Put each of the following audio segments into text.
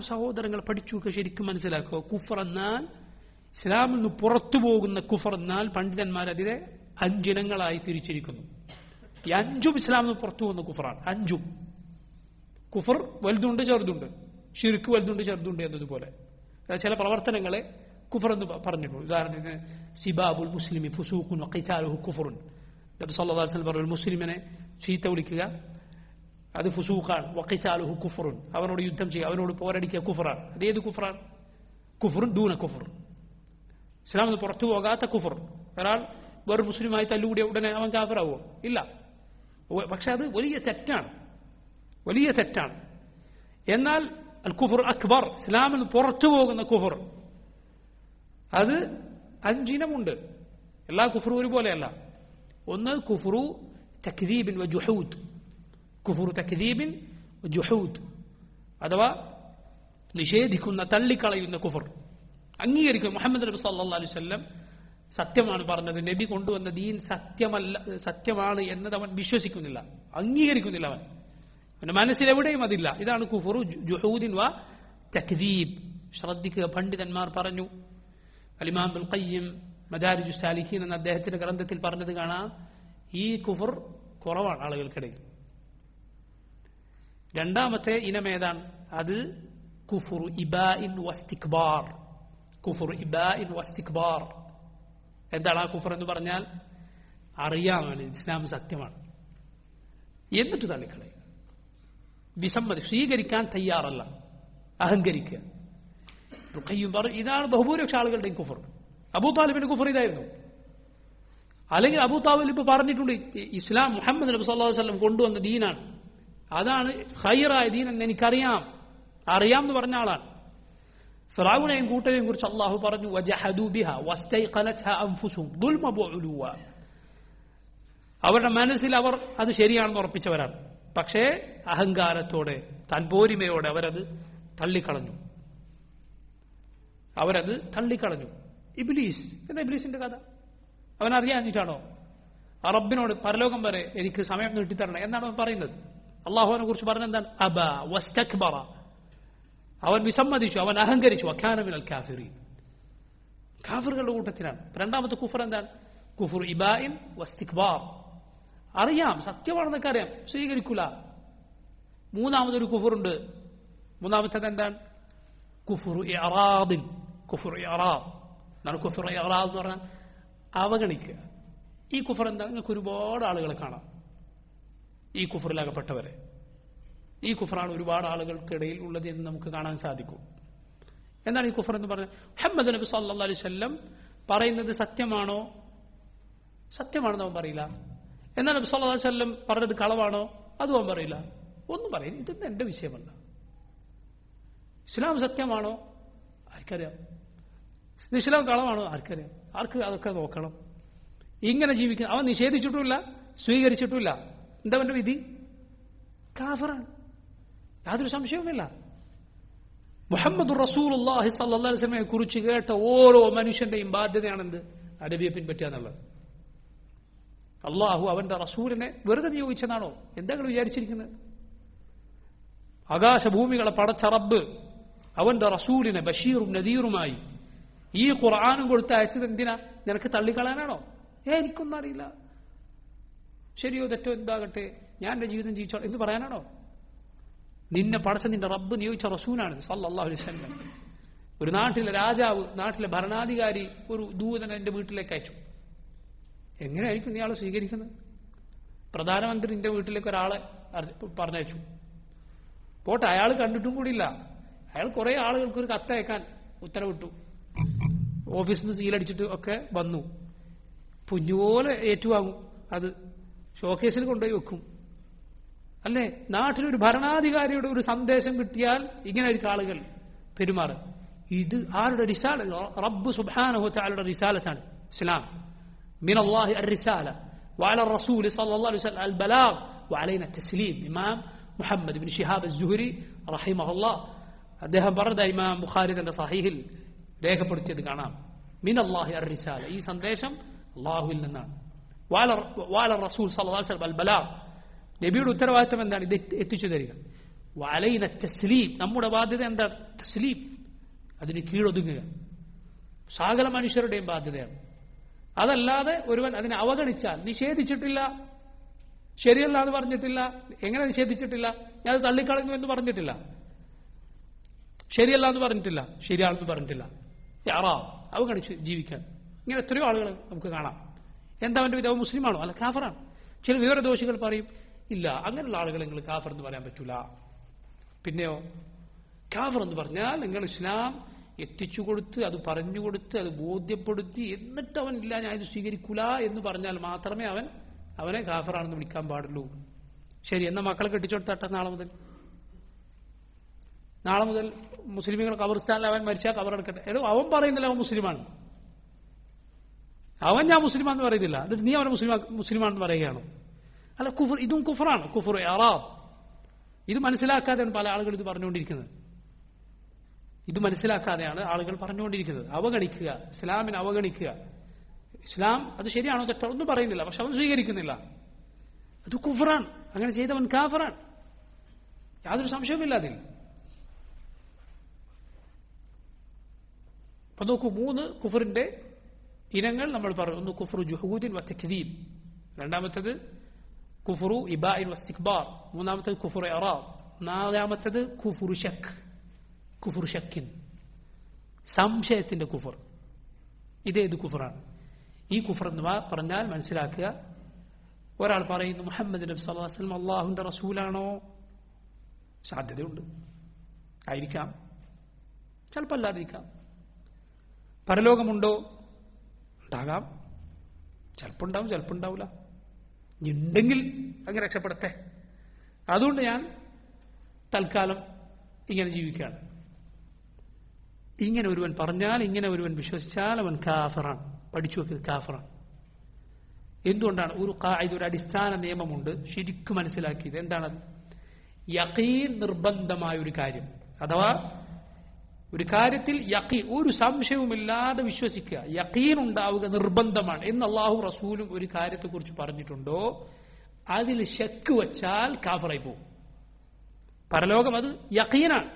സഹോദരങ്ങൾ പഠിച്ചു ശരിക്കും മനസ്സിലാക്കുക. കുഫർ എന്നാൽ ഇസ്ലാമിൽ നിന്ന് പുറത്തു പോകുന്ന കുഫർ എന്നാൽ പണ്ഡിതന്മാർ അതിനെ അഞ്ചിനങ്ങളായി തിരിച്ചിരിക്കുന്നു. ഈ അഞ്ചും ഇസ്ലാമിൽ നിന്ന് പുറത്തു പോകുന്ന കുഫറാണ്. അഞ്ചും. കുഫർ വലുതുണ്ട് ചെറുതുണ്ട്. ഷിർക്ക് വലുതുണ്ട് ചെറുതുണ്ട് എന്നതുപോലെ. ചില പ്രവർത്തനങ്ങളെ കുഫർ എന്ന് പറഞ്ഞിട്ടുണ്ട്. ഉദാഹരണത്തിന് സിബാബുൽ മുസ്ലിമി ഫുസൂഖുൻ കുഫറുൻ. നബി അലൈഹി വസല്ലം പറഞ്ഞു മുസ്ലിമിനെ ചീത്ത വിളിക്കുക അത് ഫുസൂഖാണ് വഖിതാലുഹു കുഫറുൻ അവനോട് യുദ്ധം ചെയ്യുക അവനോട് പോരടിക്കുക കുഫറാണ് അത് ഏത് കുഫറാണ് കുഫറുൻ ദൂന കുഫർ ഇസ്ലാമിൽ നിന്ന് പുറത്തു പോകാത്ത കുഫർ ഒരാൾ വേറെ മുസ്ലിമായി തല്ലുകൂടിയ ഉടനെ അവൻ കാഫറാവോ ഇല്ല ഒ- പക്ഷെ അത് വലിയ തെറ്റാണ് വലിയ തെറ്റാണ് എന്നാൽ അൽ കുഫർ അക്ബർ ഇസ്ലാമിൽ നിന്ന് പുറത്തു പോകുന്ന കുഫർ അത് അഞ്ചിനമുണ്ട് എല്ലാ കുഫറും ഒരുപോലെയല്ല ഒന്ന് കുഫറു തക്ദീബിൻ വ ജുഹൂദ് കുഫറു തക്ദീബിൻ ജുഹൂദ്. അഥവാ നിഷേധിക്കുന്ന തള്ളിക്കളയുന്ന കുഫർ. അംഗീകരിക്കും. മുഹമ്മദ് നബി സല്ലല്ലാഹു അലൈഹി സത്യമാണ് പറഞ്ഞത്. നബി കൊണ്ടുവന്ന ദീൻ സത്യമല്ല സത്യമാണ് എന്നത് അവൻ വിശ്വസിക്കുന്നില്ല. അംഗീകരിക്കുന്നില്ല അവൻ. അവന്റെ മനസ്സിലെവിടെയും അതില്ല. ഇതാണ് കുഫുറു ജുഹൂദിൻ വ തക്ദീബ്. ശ്രദ്ധിക്കുക. പണ്ഡിതന്മാർ പറഞ്ഞു. അലിമാം ബുൽഖയ്യം മദാരിജു സാലിഹീൻ എന്ന അദ്ദേഹത്തിന്റെ ഗ്രന്ഥത്തിൽ പറഞ്ഞത് കാണാം. ഈ കുഫർ കുറവാണ് ആളുകൾക്കിടയിൽ. രണ്ടാമത്തെ ഇനം ഏതാണ്? അത് കുഫുർ ഇബാഇൻ വസ്തിക്ബാർ. കുഫുർ ഇബാഇൻ വസ്തിക്ബാർ. എന്താണ് ആ കുഫർ എന്ന് പറഞ്ഞാൽ? അറിയാമാണ് ഇസ്ലാം സത്യമാണ്. എന്നിട്ട് തള്ളിക്കളെ വിസമ്മതി സ്വീകരിക്കാൻ തയ്യാറല്ല. അഹങ്കരിക്കുക. ഇതാണ് ബഹുഭൂരിപക്ഷ ആളുകളുടെയും കുഫർ. അബൂ താലിബിന്റെ കുഫർ ഇതായിരുന്നു. അല്ലെങ്കിൽ അബൂ താലിബ് പറഞ്ഞിട്ടുണ്ട് ഇസ്ലാം മുഹമ്മദ് നബി അലൈഹി വസല്ലം കൊണ്ടുവന്ന ദീനാണ്. അതാണ് ഹൈറായ ദീൻ എന്ന് എനിക്കറിയാം. അറിയാം എന്ന് പറഞ്ഞ ആളാണ്. ഫിറാവുനെയും കൂട്ടരെയും കുറിച്ച് അള്ളാഹു പറഞ്ഞു അവരുടെ മനസ്സിൽ അവർ അത് ശരിയാണെന്ന് ഉറപ്പിച്ചവരാണ്. പക്ഷേ അഹങ്കാരത്തോടെ താൻ പോരിമയോടെ അവരത് തള്ളിക്കളഞ്ഞു. അവരത് തള്ളിക്കളഞ്ഞു. ഇബ്ലീസ് എന്താ ഇബ്ലീസിന്റെ കഥ? അവൻ അറിയാഞ്ഞിട്ടാണോ റബ്ബിനോട് പരലോകം വരെ എനിക്ക് സമയം നീട്ടിത്തരണം എന്നാണ് അവൻ പറയുന്നത്. അള്ളാഹുവിനെ കുറിച്ച് പറഞ്ഞ എന്താണ്? അബ വസ്തക്ബറ. അവൻ വിസമ്മതിച്ചു അവൻ അഹങ്കരിച്ചു. അഖാനമിനൽ കാഫിറി കാഫിറുകളുടെ കൂട്ടത്തിലാണ്. രണ്ടാമത്തെ കുഫർ എന്താണ്? കുഫുർ ഇബായിൻ വസ്തിക്ബാർ. അറിയാം സത്യമാണെന്നൊക്കെ അറിയാം. സ്വീകരിക്കൂല. മൂന്നാമതൊരു കുഫറുണ്ട്. മൂന്നാമത്തേത് എന്താണ്? കുഫുർ ഇറാദിൻ. കുഫുർ ഇറാദ് എന്നാണ് കുഫുർ ഇറാദ് എന്ന് പറഞ്ഞാൽ? അവഗണിക്കുക. ഈ കുഫർ എന്താണ് നിങ്ങൾക്ക് ഒരുപാട് ആളുകളെ കാണാം. ഈ കുഫറിലകപ്പെട്ടവരെ. ഈ കുഫറാണ് ഒരുപാട് ആളുകൾക്കിടയിൽ ഉള്ളത് എന്ന് നമുക്ക് കാണാൻ സാധിക്കും. എന്താണ് ഈ കുഫർ എന്ന് പറഞ്ഞത് മുഹമ്മദ് നബി സല്ലാ അലൈഹി സ്വല്ലം പറയുന്നത് സത്യമാണോ? സത്യമാണെന്ന് അവൻ പറയില്ല. എന്നാൽ നബി സല്ലാ അലൈഹി സ്വല്ലം പറഞ്ഞത് കളവാണോ? അതും അവൻ പറയില്ല. ഒന്നും പറയില്ല. ഇതൊന്നും എന്റെ വിഷയമല്ല. ഇസ്ലാം സത്യമാണോ? ആർക്കറിയാം. ഇസ്ലാം കളവാണോ? ആർക്കറിയാം. ആർക്ക് അതൊക്കെ നോക്കണം. ഇങ്ങനെ ജീവിക്കുന്ന അവൻ നിഷേധിച്ചിട്ടുമില്ല സ്വീകരിച്ചിട്ടുമില്ല. എന്താ അവന്റെ വിധി? കാഫറാണ്. യാതൊരു സംശയവുമില്ല. മുഹമ്മദ് അലൈഹി വസല്ലമയെ കുറിച്ച് കേട്ട ഓരോ മനുഷ്യന്റെയും ബാധ്യതയാണെന്ത്? അരബിയെ പിൻപറ്റുക എന്നുള്ളത്. അള്ളാഹു അവന്റെ റസൂലിനെ വെറുതെ നിയോഗിച്ചതാണോ എന്താ വിചാരിച്ചിരിക്കുന്നത്? ആകാശഭൂമികളെ പടച്ച റബ്ബ് അവന്റെ റസൂലിനെ ബഷീറും നദീറുമായി ഈ ഖുർആാനും കൊടുത്ത് അയച്ചത് എന്തിനാ? നിനക്ക് തള്ളിക്കളയാനാണോ? ഏ എനിക്കൊന്നും അറിയില്ല. ശരിയോ തെറ്റോ എന്താകട്ടെ? ഞാൻ എന്റെ ജീവിതം ജീവിച്ചോ എന്ന് പറയാനാണോ? നിന്നെ പടച്ച നിന്റെ റബ്ബ് നിയോഗിച്ച അലൈഹി വസല്ലം. ഒരു നാട്ടിലെ രാജാവ് നാട്ടിലെ ഭരണാധികാരി ഒരു ദൂതനെ എന്റെ വീട്ടിലേക്ക് അയച്ചു. എങ്ങനെയായിരിക്കും നീ ആളെ സ്വീകരിക്കുന്നത്? പ്രധാനമന്ത്രി നിന്റെ വീട്ടിലേക്ക് ഒരാളെ പറഞ്ഞയച്ചു. പോട്ടെ അയാൾ കണ്ടിട്ടും കൂടിയില്ല. അയാൾ കുറെ ആളുകൾക്ക് ഒരു കത്തയക്കാൻ ഉത്തരവിട്ടു. ഓഫീസിൽ നിന്ന് സീലടിച്ചിട്ട് ഒക്കെ വന്നു. പുഞ്ഞുപോലെ ഏറ്റുവാങ്ങും. അത് ഷോക്കേസിൽ കൊണ്ടുപോയി വെക്കും അല്ലേ നാട്ടിലൊരു ഭരണാധികാരിയുടെ ഒരു സന്ദേശം കിട്ടിയാൽ ഇങ്ങനെ ഒരു ആളുകൾ പെരുമാറും ഇത് ആരുടെ റിസാല റബ്ബ് സുബ്ഹാനഹു തആലയുടെ റിസാലത്താണ് ഇസ്ലാം من الله الرسالة وعلى الرسول صلى الله عليه وسلم البلاغ وعلينا التسليم إمام محمد بن شهاب الزهري رحمه الله അദ്ദേഹം പറഞ്ഞ ഇമാം ബുഖാരി തന്റെ സഹീഹിൽ രേഖപ്പെടുത്തിയത് കാണാം മിൻ അള്ളാഹി അർ റിസാല ഈ സന്ദേശം അള്ളാഹുവിൽ നിന്നാണ് വാല റസൂൽ സല്ലല്ലാഹു അലൈഹി വസല്ലം അൽ ബലാ നബിയുടെ ഉത്തരവാദിത്തം എന്താണ്? ഇത് എത്തി- എത്തിച്ചു തരിക. വലൈന തസ്ലീം. നമ്മുടെ ബാധ്യത എന്താ തസ്ലീം. അതിന് കീഴൊതുങ്ങുക. സകല മനുഷ്യരുടെയും ബാധ്യതയാണ്. അതല്ലാതെ ഒരുവൻ അതിനെ അവഗണിച്ചാൽ നിഷേധിച്ചിട്ടില്ല. ശരിയല്ല എന്ന് പറഞ്ഞിട്ടില്ല. എങ്ങനെ നിഷേധിച്ചിട്ടില്ല? ഞാൻ അത് തള്ളിക്കളഞ്ഞു എന്ന് പറഞ്ഞിട്ടില്ല. ശരിയല്ല എന്ന് പറഞ്ഞിട്ടില്ല. ശരിയാണെന്ന് പറഞ്ഞിട്ടില്ല. യാറാ. അവഗണിച്ച് ജീവിക്കാൻ. ഇങ്ങനെ എത്രയോ ആളുകൾ നമുക്ക് കാണാം. എന്താ അവന്റെ വിധവ മുസ്ലിമാണോ? അല്ല കാഫറാണ്. ചില വിവരദോഷികൾ പറയും ഇല്ല അങ്ങനെയുള്ള ആളുകൾ നിങ്ങൾ കാഫർ എന്ന് പറയാൻ പറ്റൂല. പിന്നെയോ കാഫർ എന്ന് പറഞ്ഞാൽ നിങ്ങൾ ഇസ്ലാം എത്തിച്ചു കൊടുത്ത് അത് പറഞ്ഞു കൊടുത്ത് അത് ബോധ്യപ്പെടുത്തി എന്നിട്ട് അവൻ ഇല്ല ഞാൻ ഇത് സ്വീകരിക്കൂല എന്ന് പറഞ്ഞാൽ മാത്രമേ അവൻ അവനെ കാഫറാണെന്ന് വിളിക്കാൻ പാടുള്ളൂ. ശരി എന്നാ മക്കളെ കെട്ടിച്ചോടുത്തട്ടെ നാളെ മുതൽ? നാളെ മുതൽ മുസ്ലിമുകൾ കബർസ്ഥാനിൽ അവൻ മരിച്ചാൽ കബറെടുക്കട്ടെ അവൻ പറയുന്നില്ല അവൻ മുസ്ലിമാണ്. അവൻ ഞാൻ മുസ്ലിമാന്ന് പറയുന്നില്ല. എന്നിട്ട് നീ അവനെ മുസ്ലിമാ മുസ്ലിമാണെന്ന് പറയുകയാണ്? അല്ല കുഫർ ഇതും കുഫറാണ്. കുഫർ അറാബ് ഇത് മനസ്സിലാക്കാതെയാണ് പല ആളുകൾ ഇത് പറഞ്ഞുകൊണ്ടിരിക്കുന്നത്. ഇത് മനസ്സിലാക്കാതെയാണ് ആളുകൾ പറഞ്ഞുകൊണ്ടിരിക്കുന്നത്. അവഗണിക്കുക. ഇസ്ലാമിനെ അവഗണിക്കുക. ഇസ്ലാം അത് ശരിയാണോ തെറ്റോ ഒന്നും പറയുന്നില്ല. പക്ഷെ അവൻ സ്വീകരിക്കുന്നില്ല. അത് കുഫറാണ്. അങ്ങനെ ചെയ്തവൻ കാഫറാണ്. യാതൊരു സംശയവുമില്ല അതിൽ. അപ്പൊ നോക്കൂ മൂന്ന് കുഫറിന്റെ ഇനങ്ങൾ നമ്മൾ പറഞ്ഞു ഒന്ന് കുഫറു ജുഹൂദിൻ വത്തഖദീം രണ്ടാമത്തേത് കുഫറു ഇബായിൻ വസ്തിക്ബാർ മൂന്നാമത്തേത് കുഫറു അറാബ് നാലാമത്തേത് കുഫുറു ഷക്ക് കുഫുറു ഷക്കിൻ സംശയത്തിന്റെ കുഫർ. ഇതേത് കുഫറാണ്? ഈ കുഫർ എന്ന് പറഞ്ഞാൽ മനസ്സിലാക്കുക. ഒരാൾ പറയുന്നു മുഹമ്മദ് നബി സല്ലല്ലാഹു അലൈഹി വസല്ലം അള്ളാഹുവിന്റെ റസൂലാണോ? സാധ്യതയുണ്ട്. ആയിരിക്കാം. ചിലപ്പോൾ അല്ലാതിരിക്കാം. പരലോകമുണ്ടോ? ഉണ്ടാകാം. ചിലപ്പോൾ ഉണ്ടാവും ചിലപ്പോൾ ഉണ്ടാവില്ല ഉണ്ടെങ്കിൽ അങ്ങ് രക്ഷപ്പെടട്ടെ. അതുകൊണ്ട് ഞാൻ തൽക്കാലം ഇങ്ങനെ ജീവിക്കുകയാണ്. ഇങ്ങനെ ഒരുവൻ പറഞ്ഞാൽ ഇങ്ങനെ ഒരുവൻ വിശ്വസിച്ചാൽ അവൻ കാഫറാണ്. പഠിച്ചു വെക്കുന്നത് കാഫറാണ്. എന്തുകൊണ്ടാണ്? ഒരു ഇതൊരു അടിസ്ഥാന നിയമമുണ്ട് ശരിക്കും മനസ്സിലാക്കിയത്. എന്താണത് യക്കീൻ നിർബന്ധമായ ഒരു കാര്യം. അഥവാ ഒരു കാര്യത്തിൽ യക്കീൻ ഒരു സംശയവുമില്ലാതെ വിശ്വസിക്കുക. യക്കീൻ ഉണ്ടാവുക നിർബന്ധമാണ്. എന്ന് അള്ളാഹു റസൂലും ഒരു കാര്യത്തെക്കുറിച്ച് പറഞ്ഞിട്ടുണ്ടോ? അതിൽ ശക്ക് വച്ചാൽ കാഫറായി പോകും പരലോകം അത് യക്കീനാണ്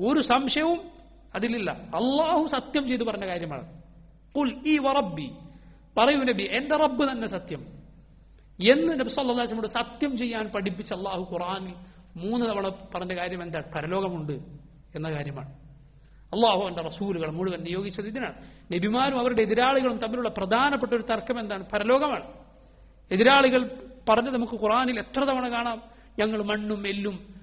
ഒരു സംശയവും അതിലില്ല. അള്ളാഹു സത്യം ചെയ്തു പറഞ്ഞ കാര്യമാണ്. കുൽ ഈ വറബി പറയൂ നബി എന്റെ റബ്ബ് തന്നെ സത്യം. എന്ന് നബി സല്ലാസ്മോട് സത്യം ചെയ്യാൻ പഠിപ്പിച്ച അള്ളാഹു ഖുറാനിൽ മൂന്ന് തവണ പറഞ്ഞ കാര്യം എന്താ പരലോകമുണ്ട് എന്ന കാര്യമാണ്. അള്ളാഹു എന്റെ റസൂലുകൾ മുഴുവൻ നിയോഗിച്ചത് ഇതിനാണ്. നബിമാരും അവരുടെ എതിരാളികളും തമ്മിലുള്ള പ്രധാനപ്പെട്ട ഒരു തർക്കം എന്താണ്? പരലോകമാണ്. എതിരാളികൾ പറഞ്ഞത് നമുക്ക് ഖുറാനിൽ എത്ര തവണ കാണാം? ഞങ്ങൾ മണ്ണും എല്ലും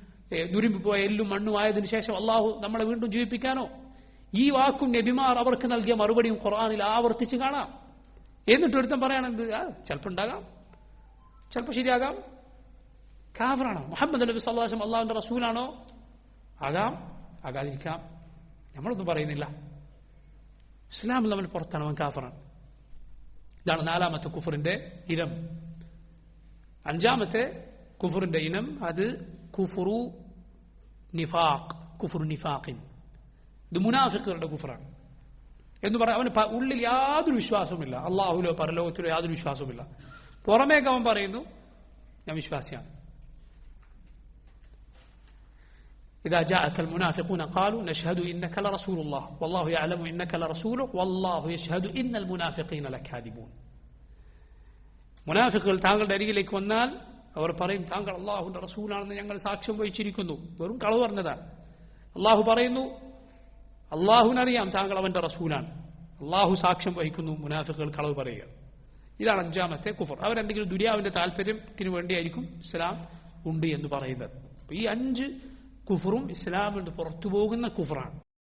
ദുരിമ്പ് പോയ എല്ലും മണ്ണും ആയതിനു ശേഷം അള്ളാഹു നമ്മളെ വീണ്ടും ജീവിപ്പിക്കാനോ? ഈ വാക്കും നബിമാർ അവർക്ക് നൽകിയ മറുപടിയും ഖുറാനിൽ ആവർത്തിച്ച് കാണാം. എന്നിട്ട് ഒരുത്തം പറയാണെന്ത്? ചിലപ്പോൾ ഉണ്ടാകാം. ചിലപ്പോൾ ശരിയാകാം. കാഫറാണോ? മുഹമ്മദ് നബി സല്ലാസം അള്ളാഹുന്റെ റസൂലാണോ? ആകാം. ആകാതിരിക്കാം. നമ്മളൊന്നും പറയുന്നില്ല. ഇസ്ലാമിൽ അവൻ പുറത്താണ് അവൻ കാഫറാണ്. ഇതാണ് നാലാമത്തെ കുഫറിന്റെ ഇനം. അഞ്ചാമത്തെ കുഫറിന്റെ ഇനം അത് കുഫുറു നിഫാഖ് കുഫുറു നിഫാഖിൻ. ഇത് മുനാഫിക്കുകളുടെ കുഫറാണ്. എന്ന് പറയാൻ അവന് ഉള്ളിൽ യാതൊരു വിശ്വാസവുമില്ല. അള്ളാഹുലോ പരലോകത്തിലോ യാതൊരു വിശ്വാസവുമില്ല. പുറമേക്ക് അവൻ പറയുന്നു ഞാൻ വിശ്വാസിയാണ്. إذا جاءك المنافقون قالوا نشهد إنك لرسول الله والله يعلم إنك لرسوله والله يشهد إن المنافقين لكاذبون മുനാഫിക്കുകൾ താങ്കളുടെ അരികിലേക്ക് വന്നാൽ അവർ പറയും താങ്കൾ അള്ളാഹുന്റെ റസൂലാണെന്ന് ഞങ്ങൾ സാക്ഷ്യം വഹിച്ചിരിക്കുന്നു വെറും കളവ് പറഞ്ഞതാണ് അള്ളാഹു പറയുന്നു അള്ളാഹുവിനറിയാം താങ്കൾ അവന്റെ റസൂലാണ് അള്ളാഹു സാക്ഷ്യം വഹിക്കുന്നു മുനാഫിക്കുകൾ കളവ് പറയുക ഇതാണ് അഞ്ചാമത്തെ കുഫർ അവരെന്തെങ്കിലും ദുര്യാവിന്റെ താല്പര്യത്തിന് വേണ്ടിയായിരിക്കും ഇസ്ലാം ഉണ്ട് എന്ന് പറയുന്നത് ഈ അഞ്ച് കുഫറും ഇസ്ലാമിൽ നിന്ന് പുറത്തു പോകുന്ന കുഫറാണ്.